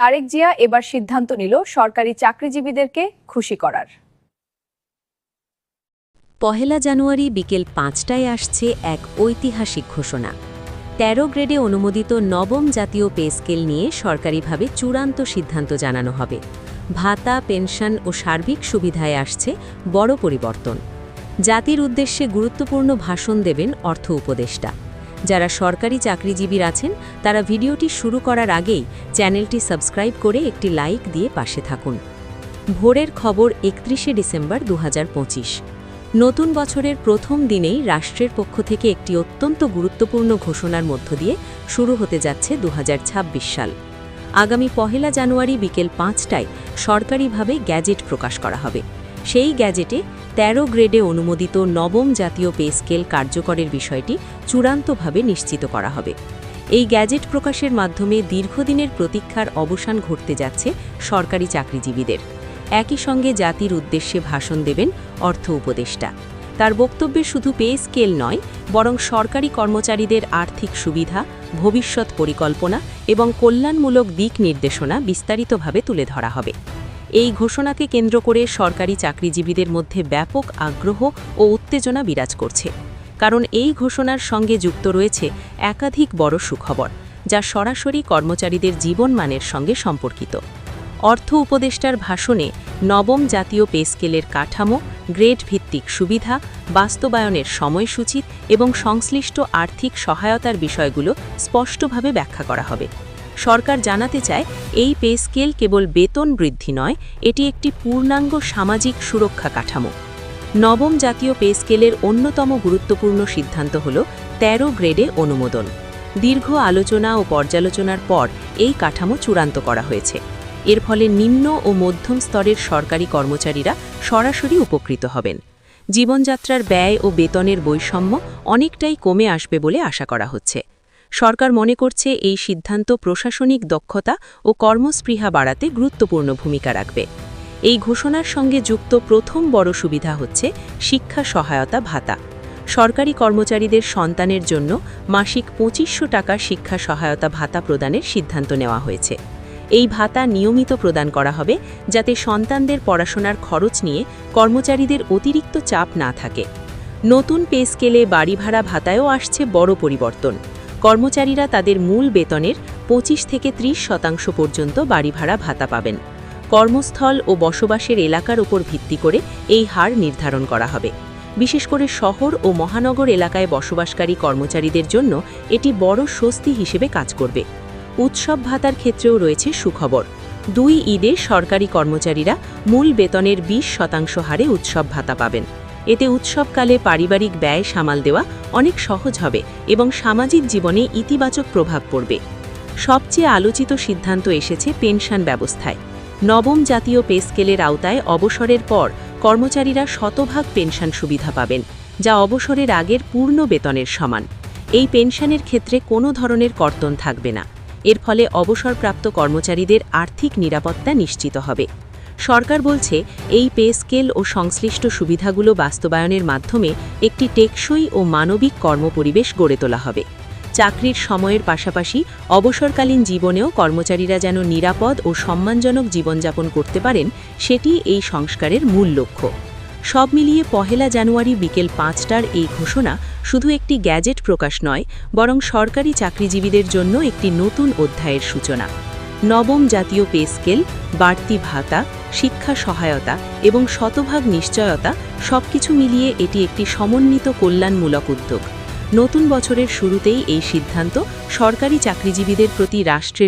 তারেক জিয়া এবার সিদ্ধান্ত নিল সরকারি চাকরিজীবীদেরকে খুশি করার। পহেলা জানুয়ারি বিকেল পাঁচটায় আসছে এক ঐতিহাসিক ঘোষণা। তেরো গ্রেডে অনুমোদিত নবম জাতীয় পে স্কেল নিয়ে সরকারিভাবে চূড়ান্ত সিদ্ধান্ত জানানো হবে। ভাতা, পেনশন ও সার্বিক সুবিধায় আসছে বড় পরিবর্তন। জাতির উদ্দেশ্যে গুরুত্বপূর্ণ ভাষণ দেবেন অর্থ উপদেষ্টা। যারা সরকারি চাকরিজীবীর আছেন, তারা ভিডিওটি শুরু করার আগেই চ্যানেলটি সাবস্ক্রাইব করে একটি লাইক দিয়ে পাশে থাকুন। ভোরের খবর একত্রিশে ডিসেম্বর দু হাজার পঁচিশ। নতুন বছরের প্রথম দিনেই রাষ্ট্রের পক্ষ থেকে একটি অত্যন্ত গুরুত্বপূর্ণ ঘোষণার মধ্য দিয়ে শুরু হতে যাচ্ছে দু হাজার ছাব্বিশ সাল। আগামী পহেলা জানুয়ারি বিকেল পাঁচটায় সরকারিভাবে গ্যাজেট প্রকাশ করা হবে। সেই গ্যাজেটে ১৩ গ্রেডে অনুমোদিত নবম জাতীয় পে স্কেল কার্যকরের বিষয়টি চূড়ান্তভাবে নিশ্চিত করা হবে। এই গ্যাজেট প্রকাশের মাধ্যমে দীর্ঘদিনের প্রতীক্ষার অবসান ঘটতে যাচ্ছে সরকারি চাকরিজীবীদের। একই সঙ্গে জাতির উদ্দেশ্যে ভাষণ দেবেন অর্থ উপদেষ্টা। তার বক্তব্যে শুধু পে স্কেল নয়, বরং সরকারি কর্মচারীদের আর্থিক সুবিধা, ভবিষ্যৎ পরিকল্পনা এবং কল্যাণমূলক দিক নির্দেশনা বিস্তারিতভাবে তুলে ধরা হবে। এই ঘোষণাকে কেন্দ্র করে সরকারি চাকরিজীবীদের মধ্যে ব্যাপক আগ্রহ ও উত্তেজনা বিরাজ করছে। কারণ এই ঘোষণার সঙ্গে যুক্ত রয়েছে একাধিক বড় সুখবর, যা সরাসরি কর্মচারীদের জীবনমানের সঙ্গে সম্পর্কিত। অর্থ উপদেষ্টার ভাষণে নবম জাতীয় পে স্কেলের কাঠামো, গ্রেড ভিত্তিক সুবিধা, বাস্তবায়নের সময়সূচি এবং সংশ্লিষ্ট আর্থিক সহায়তার বিষয়গুলো স্পষ্টভাবে ব্যাখ্যা করা হবে। সরকার জানাতে চায়, এই পে স্কেল কেবল বেতন বৃদ্ধি নয়, এটি একটি পূর্ণাঙ্গ সামাজিক সুরক্ষা কাঠামো। নবম জাতীয় পে স্কেলের অন্যতম গুরুত্বপূর্ণ সিদ্ধান্ত হল ১৩ গ্রেডে অনুমোদন। দীর্ঘ আলোচনা ও পর্যালোচনার পর এই কাঠামো চূড়ান্ত করা হয়েছে। এর ফলে নিম্ন ও মধ্যম স্তরের সরকারি কর্মচারীরা সরাসরি উপকৃত হবেন। জীবনযাত্রার ব্যয় ও বেতনের বৈষম্য অনেকটাই কমে আসবে বলে আশা করা হচ্ছে। সরকার মনে করছে এই সিদ্ধান্ত প্রশাসনিক দক্ষতা ও কর্মস্পৃহা বাড়াতে গুরুত্বপূর্ণ ভূমিকা রাখবে। এই ঘোষণার সঙ্গে যুক্ত প্রথম বড় সুবিধা হচ্ছে শিক্ষা সহায়তা ভাতা। সরকারি কর্মচারীদের সন্তানের জন্য মাসিক পঁচিশশো টাকা শিক্ষা সহায়তা ভাতা প্রদানের সিদ্ধান্ত নেওয়া হয়েছে। এই ভাতা নিয়মিত প্রদান করা হবে যাতে সন্তানদের পড়াশোনার খরচ নিয়ে কর্মচারীদের অতিরিক্ত চাপ না থাকে। নতুন পে স্কেলে বাড়ি ভাড়া ভাতায়ও আসছে বড় পরিবর্তন। কর্মচারীরা তাদের মূল বেতনের ২৫ থেকে ৩০ শতাংশ পর্যন্ত বাড়ি ভাড়া ভাতা পাবেন। কর্মস্থল ও বসবাসের এলাকার উপর ভিত্তি করে এই হার নির্ধারণ করা হবে। বিশেষ করে শহর ও মহানগর এলাকায় বসবাসকারী কর্মচারীদের জন্য এটি বড় স্বস্তি হিসেবে কাজ করবে। উৎসব ভাতার ক্ষেত্রেও রয়েছে সুখবর। দুই ঈদে সরকারি কর্মচারীরা মূল বেতনের ২০ শতাংশ হারে উৎসব ভাতা পাবেন। এতে উৎসবকালে পারিবারিক ব্যয় সামাল দেওয়া অনেক সহজ হবে এবং সামাজিক জীবনে ইতিবাচক প্রভাব পড়বে। সবচেয়ে আলোচিত সিদ্ধান্ত এসেছে পেনশন ব্যবস্থায়। নবম জাতীয় পে স্কেলের আওতায় অবসরের পর কর্মচারীরা শতভাগ পেনশন সুবিধা পাবেন, যা অবসরের আগের পূর্ণ বেতনের সমান। এই পেনশনের ক্ষেত্রে কোনো ধরনের কর্তন থাকবে না। এর ফলে অবসরপ্রাপ্ত কর্মচারীদের আর্থিক নিরাপত্তা নিশ্চিত হবে। সরকার বলছে, এই পে স্কেল ও সংশ্লিষ্ট সুবিধাগুলো বাস্তবায়নের মাধ্যমে একটি টেকসই ও মানবিক কর্মপরিবেশ গড়ে তোলা হবে। চাকরির সময়ের পাশাপাশি অবসরকালীন জীবনেও কর্মচারীরা যেন নিরাপদ ও সম্মানজনক জীবনযাপন করতে পারেন, সেটি এই সংস্কারের মূল লক্ষ্য। সব মিলিয়ে পহেলা জানুয়ারি বিকেল পাঁচটার এই ঘোষণা শুধু একটি গ্যাজেট প্রকাশ নয়, বরং সরকারি চাকরিজীবীদের জন্য একটি নতুন অধ্যায়ের সূচনা। নবম জাতীয় পে স্কেল, বাড়তি ভাতা, শিক্ষা সহায়তা এবং শতভাগ নিশ্চয়তা সবকিছু মিলিয়ে এটি একটি সমন্বিত কল্যাণমূলক উদ্যোগ। নতুন বছরের শুরুতেই এই সিদ্ধান্ত সরকারি চাকরিজীবীদের প্রতি রাষ্ট্রের